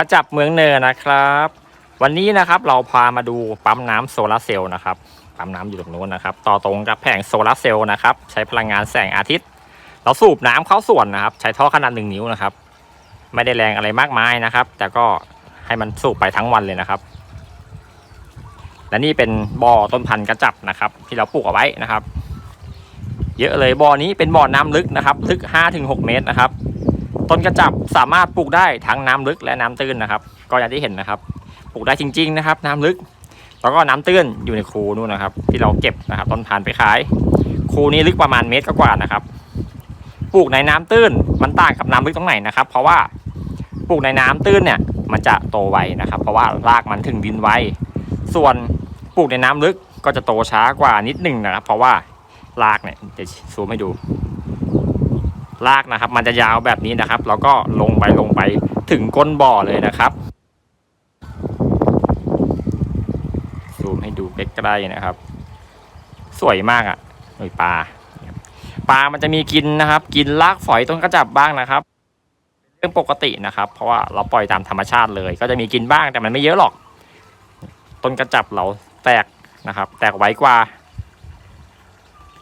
กระจับเมืองเนินนะครับ วันนี้นะครับเราพามาดูปั๊มน้ำโซลาร์เซลล์นะครับปั๊มน้ำอยู่ตรงนู้นนะครับ ต่อตรงกับแผงโซลาร์เซลล์นะครับ ใช้พลังงานแสงอาทิตย์ เราสูบน้ำเข้าส่วนนะครับ ใช้ท่อขนาดหนึ่งนิ้วนะครับ ไม่ได้แรงอะไรมากมายนะครับ แต่ก็ให้มันสูบไปทั้งวันเลยนะครับ และนี่เป็นบ่อต้นพันธุ์กระจับนะครับ ที่เราปลูกเอาไว้นะครับ เยอะเลยบ่อนี้เป็นบ่อน้ำลึกนะครับ ลึก 5-6 เมตรนะครับ ต้นกระจับสามารถปลูกได้ทั้งน้ำลึกและน้ำตื้นนะครับ ก็อย่างที่เห็นนะครับ ปลูกได้จริง ๆนะครับ น้ำลึก แล้วก็น้ำตื้นอยู่ในคูนู่นนะครับ ที่เราเก็บนะครับ ต้นพันไปขาย คูนี้ลึกประมาณเมตรกว่าๆนะครับ ปลูกในน้ำตื้นมันต่างกับน้ำลึกตรงไหนนะครับ เพราะว่าปลูกในน้ำตื้นเนี่ยมันจะโตไวนะครับ เพราะว่ารากมันถึงดินไวส่วนปลูกในน้ำลึกก็จะโตช้ากว่านิดหนึ่งนะครับ เพราะว่ารากเนี่ยจะซูมให้ดู รากนะครับ มันจะยาวแบบนี้นะครับ แล้วก็ลงไปลงไปถึงก้นบ่อเลยนะครับซูมให้ดูใกล้ๆนะครับ สวยมากอะ่ะหน่วยปลาปลามันจะมีกินนะครับ กินรากฝอยต้นกระจับบ้างนะครับเป็นเรื่องปกตินะครับ เพราะว่าเราปล่อยตามธรรมชาติเลย ก็จะมีกินบ้างแต่มันไม่เยอะหรอก ต้นกระจับเราแตกนะครับ แตกไวกว่า